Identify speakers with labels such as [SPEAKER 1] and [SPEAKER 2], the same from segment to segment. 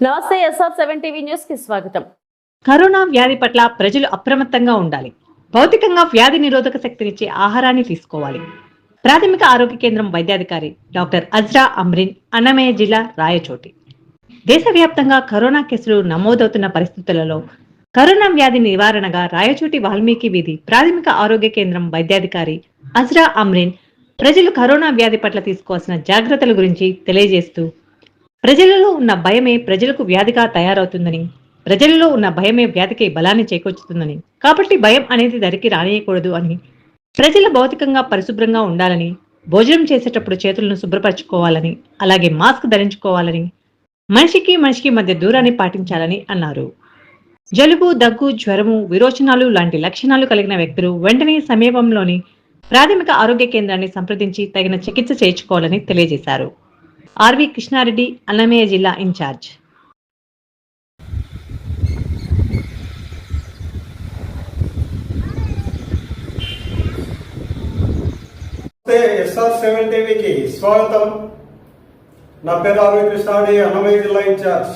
[SPEAKER 1] నమస్తే SR seven TV న్యూస్కి స్వాగతం.
[SPEAKER 2] కరోనా వ్యాధి పట్ల ప్రజలు అప్రమత్తంగా ఉండాలి. భౌతికంగా వ్యాధి నిరోధక శక్తినిచ్చే ఆహారాన్ని తీసుకోవాలి. ప్రాథమిక ఆరోగ్య కేంద్రం వైద్యాధికారి డాక్టర్ అజ్రా అమ్రిన్ అన్నమయ్య జిల్లా రాయచోటి. దేశవ్యాప్తంగా కరోనా కేసులు నమోదవుతున్న పరిస్థితులలో కరోనా వ్యాధి నివారణగా రాయచోటి వాల్మీకి వీధి ప్రాథమిక ఆరోగ్య కేంద్రం వైద్యాధికారి అజ్రా అమ్రిన్ ప్రజలు కరోనా వ్యాధి పట్ల తీసుకోవాల్సిన జాగ్రత్తల గురించి తెలియజేస్తూ ప్రజలలో ఉన్న భయమే ప్రజలకు వ్యాధిగా తయారవుతుందని ప్రజలలో ఉన్న భయమే వ్యాధికి బలాన్ని చేకూర్చుతుందని. కాబట్టి భయం అనేది దరికి రానియకూడదు అని ప్రజలు భౌతికంగా పరిశుభ్రంగా ఉండాలని భోజనం చేసేటప్పుడు చేతులను శుభ్రపరచుకోవాలని అలాగే మాస్క్ ధరించుకోవాలని మనిషికి మనిషికి మధ్య దూరాన్ని పాటించాలని అన్నారు. జలుబు దగ్గు జ్వరము విరోచనాలు లాంటి లక్షణాలు కలిగిన వ్యక్తులు వెంటనే సమీపంలోని ప్రాథమిక ఆరోగ్య కేంద్రాన్ని సంప్రదించి తగిన చికిత్స చేయించుకోవాలని తెలియజేశారు. ఆర్వి కృష్ణారెడ్డి అన్నమయ్య జిల్లా ఇన్ఛార్జ్.
[SPEAKER 3] ఎస్ఆర్ సెవెన్ టీవీకి స్వాగతం. నా పేరు ఆర్వి కృష్ణారెడ్డి అన్నమయ్య జిల్లా ఇన్ఛార్జ్.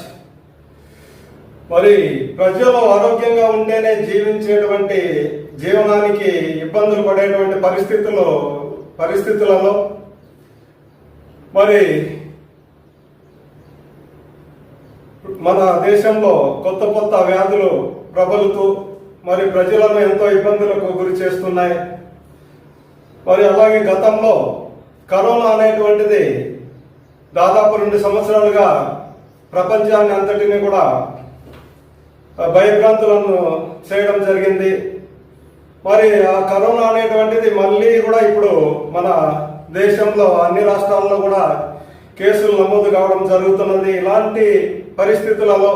[SPEAKER 3] మరి ప్రజలు ఆరోగ్యంగా ఉంటేనే జీవించేటువంటి జీవనానికి ఇబ్బందులు పడేటువంటి పరిస్థితుల్లో పరిస్థితులలో మరి మన దేశంలో కొత్త కొత్త వ్యాధులు ప్రబలుతూ మరి ప్రజలను ఎంతో ఇబ్బందులకు గురి చేస్తున్నాయి. మరి అలాగే గతంలో కరోనా అనేటువంటిది దాదాపు రెండు సంవత్సరాలుగా ప్రపంచాన్ని అంతటిని కూడా భయభ్రాంతులను చేయడం జరిగింది. మరి ఆ కరోనా అనేటువంటిది మళ్ళీ కూడా ఇప్పుడు మన దేశంలో అన్ని రాష్ట్రాల్లో కూడా కేసులు నమోదు కావడం జరుగుతున్నది. ఇలాంటి పరిస్థితులలో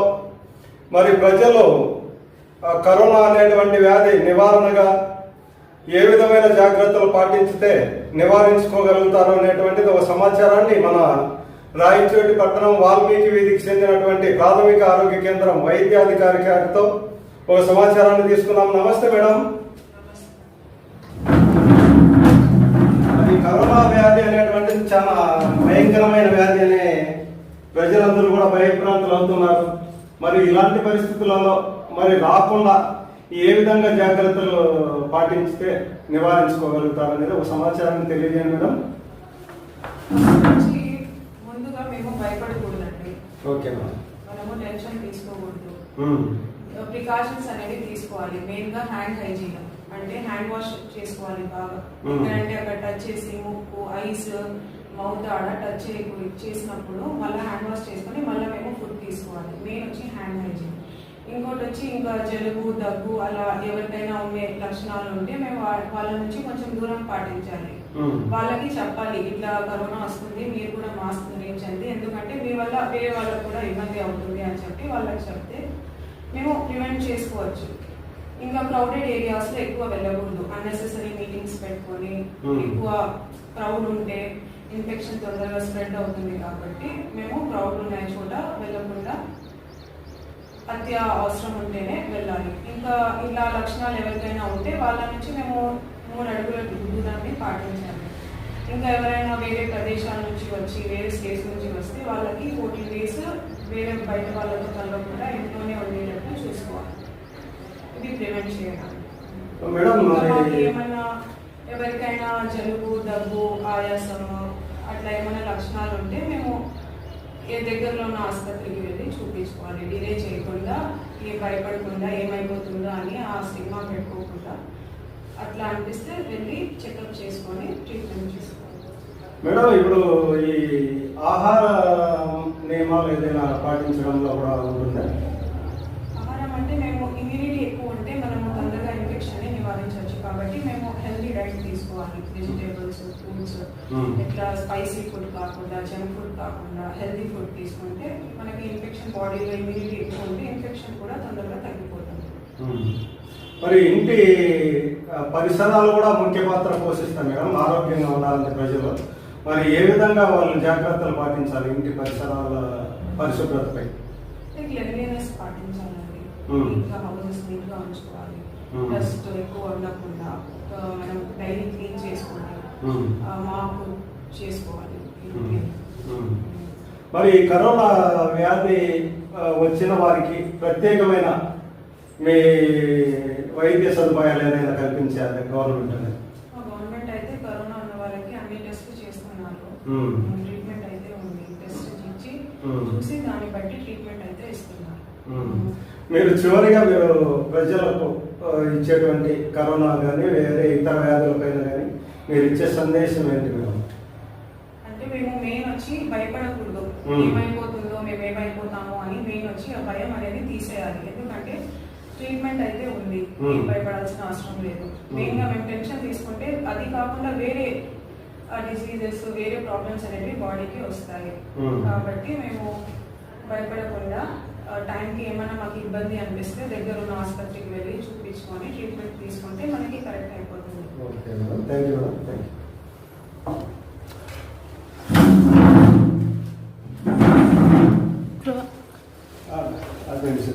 [SPEAKER 3] మరి ప్రజలు కరోనా అనేటువంటి వ్యాధి నివారణగా ఏ విధమైన జాగ్రత్తలు పాటించితే నివారించుకోగలుగుతారు అనేటువంటిది ఒక సమాచారాన్ని మన రాయచోటి పట్టణం వాల్మీకి వీధికి చెందినటువంటి ప్రాథమిక ఆరోగ్య కేంద్రం వైద్యాధికారి గారితో ఒక సమాచారాన్ని తీసుకున్నాం. నమస్తే మేడం. అవుతున్నారు. మరి ఇలాంటి పరిస్థితులలో మరి రాకుండా ఏ విధంగా జాగ్రత్తలు పాటించితే నివారించుకోగలుగుతారు అనేది ఒక సమాచారాన్ని తెలియజేయండి మేడం.
[SPEAKER 4] ముందుగా మేము భయపడకూడదండి.
[SPEAKER 3] Okay madam.
[SPEAKER 4] మనము టెన్షన్ తీసుకోకూడదు. ప్రికాషన్స్ అనేవి తీసుకోవాలి. మెయిన్గా హ్యాండ్ హైజీన్ అంటే హ్యాండ్ వాష్ చేసుకోవాలి బాగా. ఎందుకంటే అక్కడ టచ్ చేసి ముక్కు ఐస్ మౌత్ ఆడ టచ్ చేసినప్పుడు మళ్ళీ హ్యాండ్ వాష్ చేసుకొని మళ్ళీ మేము ఫుడ్ తీసుకోవాలి. మెయిన్ వచ్చి హ్యాండ్ హైజీన్ ఇంకోటి వచ్చి ఇంకా జలుబు దగ్గు అలా ఎవరికైనా ఉండే లక్షణాలు ఉంటే మేము వాళ్ళ నుంచి కొంచెం దూరం పాటించాలి. వాళ్ళకి చెప్పాలి ఇట్లా కరోనా వస్తుంది మీరు కూడా మాస్క్ ధరించండి. ఎందుకంటే మీ వల్ల వేరే వాళ్ళకు కూడా ఇబ్బంది అవుతుంది అని చెప్పి వాళ్ళకి చెప్తే మేము ప్రివెంట్ చేసుకోవచ్చు. ఇంకా క్రౌడెడ్ ఏరియాస్లో ఎక్కువ వెళ్ళకూడదు. అన్నెసెసరీ మీటింగ్స్ పెట్టుకొని. ఎక్కువ క్రౌడ్ ఉంటే ఇన్ఫెక్షన్ తొందరగా స్ప్రెడ్ అవుతుంది కాబట్టి మేము క్రౌడ్ ఉన్న చోట వెళ్ళకుండా అత్య అవసరం ఉంటేనే వెళ్ళాలి. ఇంకా ఇలా లక్షణాలు ఎవరికైనా ఉంటే వాళ్ళ నుంచి మేము మూడు అడుగుల దూరాన్ని పాటించాలి. ఇంకా ఎవరైనా వేరే ప్రదేశాల నుంచి వచ్చి వేరే స్టేట్స్ నుంచి వస్తే వాళ్ళకి ఫోర్టీన్ డేస్ వేరే బయట వాళ్ళతో కలవకుండా ఇంట్లోనే ఉండేటట్టు చూసుకోవాలి. ఇది ప్రివెంట్
[SPEAKER 3] మరి
[SPEAKER 4] ఏమైనా ఎవరికైనా జలుబు దగ్గు ఆయాసము అట్లా ఏమైనా లక్షణాలు ఉంటే మేము ఏ దగ్గరలో ఉన్న ఆసుపత్రికి వెళ్ళి చూపించుకోవాలి. డిలే చేయకుండా ఏ భయపడకుండా ఏమైపోతుందో అని ఆ స్టిగ్మా పెట్టుకోకుండా అట్లా అనిపిస్తే వెళ్ళి చెకప్ చేసుకొని ట్రీట్మెంట్ చేసుకోవాలి.
[SPEAKER 3] మేడం ఇప్పుడు ఈ ఆహార నియమాలు ఏదైనా పాటించడంలో కూడా ఉంటుందా?
[SPEAKER 4] ఆహారం అంటే మేము ఇమ్యూనిటీ ఎక్కువ ఉంటే మనము తొందరగా ఇన్ఫెక్షన్ నివారించవచ్చు కాబట్టి మేము హెల్తీ డైట్ తీసుకోవాలి వెజిటేబుల్స్ ఫ్రూట్స్
[SPEAKER 3] Hmm.
[SPEAKER 4] ఇట్లా స్పైసీ ఫుడ్ కాకుండా జంక్ ఫుడ్ కాకుండా హెల్తీ ఫుడ్ తీసుకుంటే మనకి ఇన్ఫెక్షన్ బాడీలో ఇమ్యూనిటీ ఎక్కువ ఉంటే ఇన్ఫెక్షన్ కూడా తొందరగా తగ్గిపోతుంది
[SPEAKER 3] ఉమ్. మరి ఇంటి పరిసరాలు కూడా ముఖ్య పాత్ర పోషిస్తాయి మేడం ఆరోగ్యంగా ఉండాలంటే ప్రజలు మరి ఏ విధంగా వాళ్ళు జాగ్రత్తలు పాటించాలి ఇంటి పరిసరాల పరిశుభ్రతపై
[SPEAKER 4] క్లెన్లీనెస్ పాటించాలండి
[SPEAKER 3] Hmm.
[SPEAKER 4] నీట్గా హౌసెస్ నీట్గా ఉంచుకోవాలి
[SPEAKER 3] Hmm.
[SPEAKER 4] డస్ట్ ఎక్కువ ఉండకుండా మనం డైలీ క్లీన్ చేసుకోవాలి మాపు చేసుకోవాలి
[SPEAKER 3] ఉమ్. ఉమ్. మరి కరోనా వ్యాధి వచ్చిన వారికి ప్రత్యేకమైన మీ వైద్య సదుపాయాలు ఏదైనా కల్పించాలి గవర్నమెంట్ అనేది
[SPEAKER 4] గవర్నమెంట్ అయితే కరోనా ఉన్న వాళ్ళకి అన్ని టెస్టులు చేస్తున్నారు. ట్రీట్మెంట్ అయితే ఉంది టెస్ట్ ఇచ్చి. చూసి దాన్ని బట్టి ట్రీట్మెంట్ అయితే ఇస్తున్నారు.
[SPEAKER 3] మీరు చివరిగా మీరు ప్రజలకు ఇచ్చేటువంటి కరోనా కానీ వేరే ఇతర వ్యాధులపైన కానీ మీరు ఇచ్చే సందేశం ఏంటి మేడం?
[SPEAKER 4] అంటే మేము మెయిన్ వచ్చి భయపడకూడదు. ఏమైపోతుందో మేము ఏమైపోతామో అని మెయిన్ వచ్చి ఆ భయం అనేది తీసేయాలి. ఎందుకంటే ట్రీట్మెంట్ అయితే ఉంది. భయపడాల్సిన అవసరం లేదు. మెయిన్గా మేము టెన్షన్ తీసుకుంటే అది కాకుండా వేరే డిసీజెస్ వేరే ప్రాబ్లమ్స్ అనేవి బాడీకి వస్తాయి. కాబట్టి మేము భయపడకుండా టైంకి ఏమైనా మాకు ఇబ్బంది అనిపిస్తే దగ్గర ఉన్న ఆసుపత్రికి వెళ్ళి చూపించుకొని ట్రీట్మెంట్ తీసుకుంటే మనకి కరెక్ట్ అయిపోతుంది.
[SPEAKER 3] Okay madam. Thank you madam. Thank you